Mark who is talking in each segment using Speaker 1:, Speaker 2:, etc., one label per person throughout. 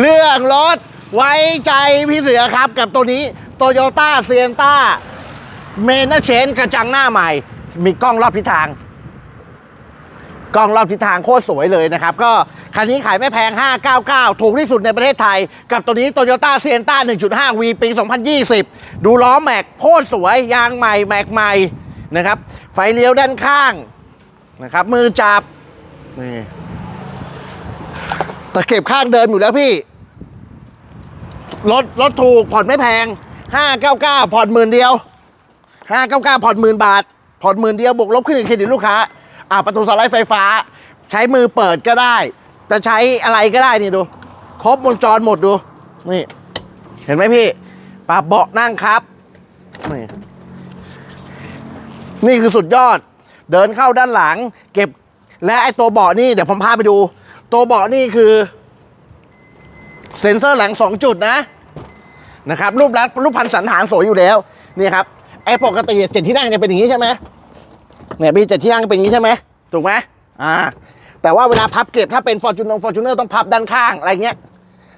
Speaker 1: เรื่องรถไว้ใจพี่เสือครับกับตัวนี้โตโยต้าเซียนต้าเมนเชนกระจังหน้าใหม่ มีกล้องรอบทิศทาง กล้องรอบทิศทางโคตรสวยเลยนะครับ ก็คันนี้ขายไม่แพง 599 ถูกที่สุดในประเทศไทย กับตัวนี้โตโยต้าเซียนต้า 1.5 V ปี 2020 ดูล้อแม็กโคตรสวย ยางใหม่ แม็กใหม่นะครับ ไฟเลี้ยวด้านข้างนะครับ มือจับนี่ ตะเข็บข้างเดิมอยู่แล้วพี่ รถรถถูกผ่อนไม่แพง599ผ่อนหมื่นเดียว599ผ่อนหมื่นบาท ผ่อนหมื่นเดียวบวกลบขึ้นเครดิตลูกค้า อ่าประตูสไลด์ไฟฟ้า ใช้มือเปิดก็ได้ จะใช้อะไรก็ได้นี่ดู ครบวงจรหมดดู นี่ เห็นไหมพี่ปรับเบาะนั่งครับ นี่นี่คือสุดยอด เดินเข้าด้านหลัง เก็บและไอ้ตัวเบาะนี่เดี๋ยวผมพาไปดู ตัวเบาะนี่คือ เซ็นเซอร์หลัง 2 จุดนะนะครับรูปลักษณ์รูปพันสันฐานสวยอยู่แล้วนี่ครับไอ้ปกติเจ็ดที่นั่งจะเป็นอย่างนี้ใช่ไหมเนี่ยพี่เจ็ดที่นั่งเป็นอย่างนี้ใช่ไหมถูกไหมอ่าแต่ว่าเวลาพับเก็บถ้าเป็นฟอร์จูนงฟอร์จูเนอร์ต้องพับด้านข้างอะไรเงี้ย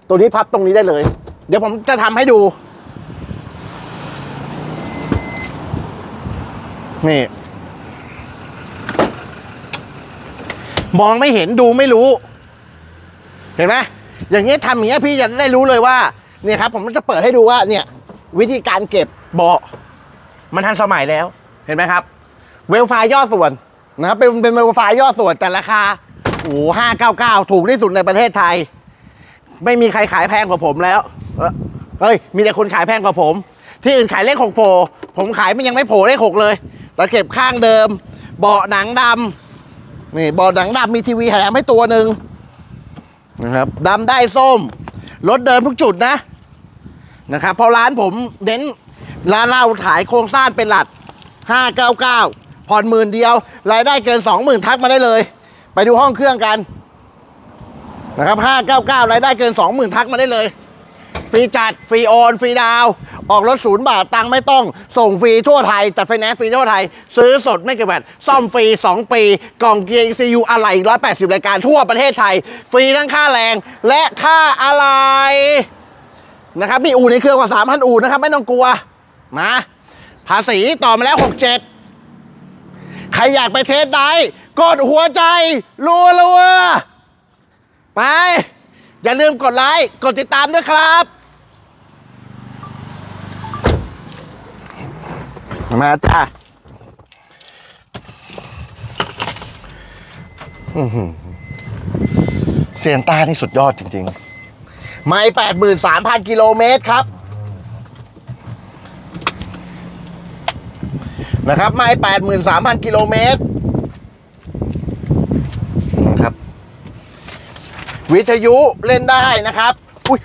Speaker 1: ตัวนี้พับตรงนี้ได้เลย เดี๋ยวผมจะทำให้ดูนี่มองไม่เห็นดูไม่รู้ เห็นไหม อย่างเงี้ยทำอย่างเงี้ยพี่จะได้รู้เลยว่าเนี่ยครับผมจะเปิดให้ดูว่าเนี่ยวิธีการเก็บเบาะมันทันสมัยแล้วเห็นไหมครับ เวลไฟย่อส่วนนะครับเป็นเป็นเวลไฟย่อส่วนแต่ราคาโอ้ห้าเก้าเก้าถูกที่สุดในประเทศไทย ไม่มีใครขายแพงกว่าผมแล้วเอ้อเฮ้ยมีแต่คนขายแพงกว่าผม ที่อื่นขายเลขหกโผล่ผมขายมันยังไม่โผล่เลขหกเลยตะเข็บข้างเดิม เบาะหนังดำนี่เบาะหนังดำมีทีวีแถมให้ตัวหนึ่ง นะครับดำได้ส้ม รถเดิมทุกจุดนะนะครับเพราะร้านผมเน้นร้านเราขายโครงสร้างเป็นหลัก 599ผ่อนหมื่นเดียว รายได้เกิน 20,000 ทักมาได้เลย ไปดูห้องเครื่องกันนะครับ599รายได้เกิน 20,000 ทักมาได้เลย ฟรีจัด ฟรีโอน ฟรีดาว ออกรถศูนย์บาท ตังค์ไม่ต้อง ส่งฟรีทั่วไทย จัดไฟแนนซ์ฟรีทั่วไทย ซื้อสดไม่เก็บแบซ่อมฟรี 2 ปี กล่องเกียร์ ECU อะไหล่180 รายการทั่วประเทศไทย ฟรีทั้งค่าแรงและค่าอะไหล่นะครับนี่อู่ในเครือกว่าสามพันอู่นะครับ ไม่ต้องกลัว มา ภาษีต่อมาแล้วหกเจ็ดใครอยากไปเทสได้กดหัวใจรัวรัวๆไปอย่าลืมกดไลค์ กดติดตามด้วยครับ มาจ้าเซียนต้านี่สุดยอดจริง ๆ ไม่แปดหมื่นสามพันกิโลเมตรครับ นะครับ ไม่แปดหมื่นสามพันกิโลเมตรนะครับ วิทยุเล่นได้นะครับ อุ้ย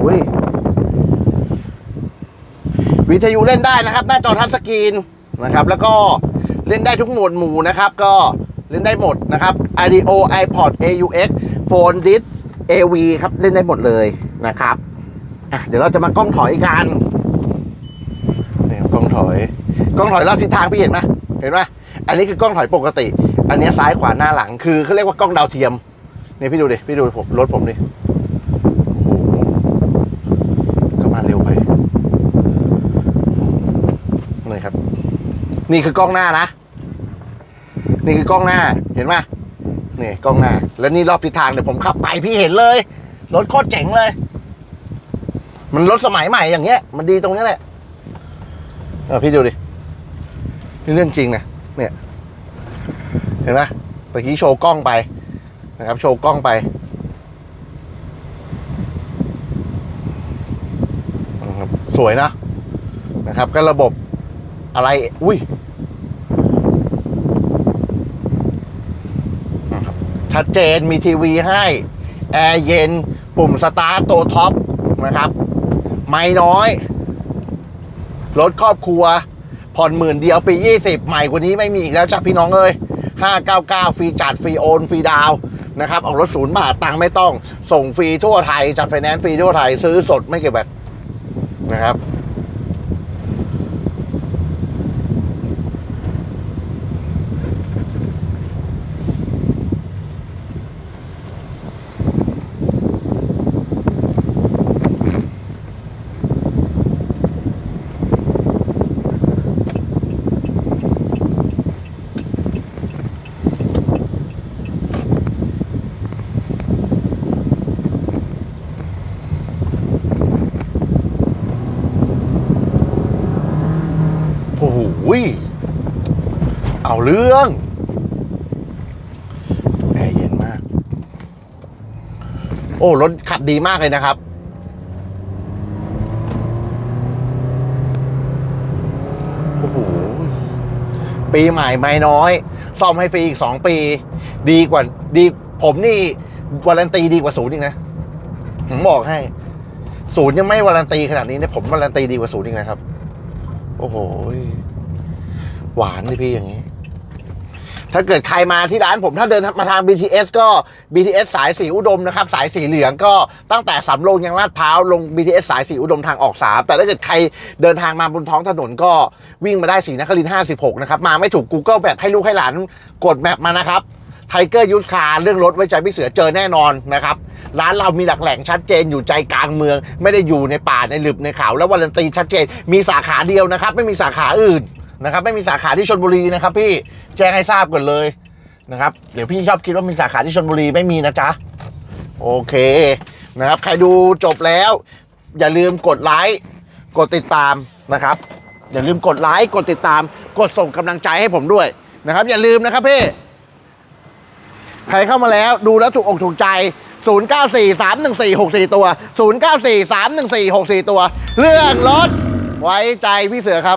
Speaker 1: โอ้ย วิทยุเล่นได้นะครับ หน้าจอทัชสกรีนนะครับ แล้วก็เล่นได้ทุกโหมวดหมู่นะครับ ก็เล่นได้หมดนะครับ IDO iPod AUX Phone Disc AV ครับเล่นได้หมดเลยนะครับอะเดี๋ยวเราจะมากล้องถอยกันนี่กล้องถอย กล้องถอยรอบทิศทางพี่เห็นไหมเห็นไหมอันนี้คือกล้องถอยปกติ อันนี้ซ้ายขวาหน้าหลังคือเขาเรียกว่ากล้องดาวเทียมนี่พี่ดูดิพี่ดูผมรถผมดิโอ้โหก็มาเร็วไป นี่ครับ นี่คือกล้องหน้านะ นี่คือกล้องหน้า เห็นไหมนี่กล้องหน้า แล้วนี่รอบทิศทางเดี๋ยวผมขับไปพี่เห็นเลย รถโคตรเจ๋งเลย มันรถสมัยใหม่อย่างเงี้ย มันดีตรงนี้แหละ เออพี่ดูดิ นี่เรื่องจริงนะ เนี่ย เห็นไหมเมื่อกี้โชว์กล้องไปนะครับ โชว์กล้องไปสวยนะนะครับก็ระบบ อะไร อุ้ย ชัดเจนมีทีวีให้ แอร์เย็น ปุ่มสตาร์ตตัวท็อปนะครับ ไม่น้อย รถครอบครัว ผ่อนหมื่นเดียวปี 20 ใหม่กว่านี้ไม่มีอีกแล้วจ้ะพี่น้องเอ้ย599 ฟรีจัด ฟรีโอน ฟรีดาวน์นะครับ ออกรถศูนย์บาทตังค์ไม่ต้อง ส่งฟรีทั่วไทย จัดไฟแนนซ์ฟรีทั่วไทย ซื้อสดไม่เก็บแบตนะครับ ยเอาเรื่องแอร์เย็นมาก โอ้รถขับดีมากเลยนะครับ โอ้โห ปีใหม่ไม่น้อย ซ่อมให้ฟรีอีกสองปี ดีกว่าดีผมนี่วารันตีดีกว่าศูนย์อีกนะ ผมบอกให้ ศูนย์ยังไม่วารันตีขนาดนี้เนี่ยผมวารันตีดีกว่าศูนย์อีกนะครับ โอ้โห หวานเลยพี่อย่างนี้ ถ้าเกิดใครมาที่ร้านผมถ้าเดินมาทาง BTS ก็ BTS สายสีอุดมนะครับ สายสีเหลืองก็ตั้งแต่สำโรงยังลาดพร้าวลง BTS สายสีอุดมทางออกสามแต่ถ้าเกิดใครเดินทางมาบนท้องถนนก็วิ่งมาได้สีนครินทร์56 นะครับ มาไม่ถูก Google แบบให้ลูกให้หลานกดแมปมานะครับ ไทเกอร์ยูสคาเรื่องรถไว้ใจพี่เสือเจอแน่นอนนะครับร้านเรามีหลักแหล่งชัดเจนอยู่ใจกลางเมือง ไม่ได้อยู่ในป่าในหลืบในเขาแล้ววารันตีชัดเจน มีสาขาเดียวนะครับ ไม่มีสาขาอื่นนะครับ ไม่มีสาขาที่ชนบุรีนะครับ พี่แจ้งให้ทราบก่อนเลยนะครับเดี๋ยวพี่ชอบคิดว่ามีสาขาที่ชนบุรีไม่มีนะจ๊ะโอเคนะครับ ใครดูจบแล้ว อย่าลืมกดไลค์กดติดตามนะครับ อย่าลืมกดไลค์กดติดตาม กดส่งกำลังใจให้ผมด้วยนะครับ อย่าลืมนะครับพี่ ใครเข้ามาแล้วดูแล้วถูกอกถูกใจ 09431464 ตัว 09431464 ตัว เรื่องรถไว้ใจพี่เสือครับ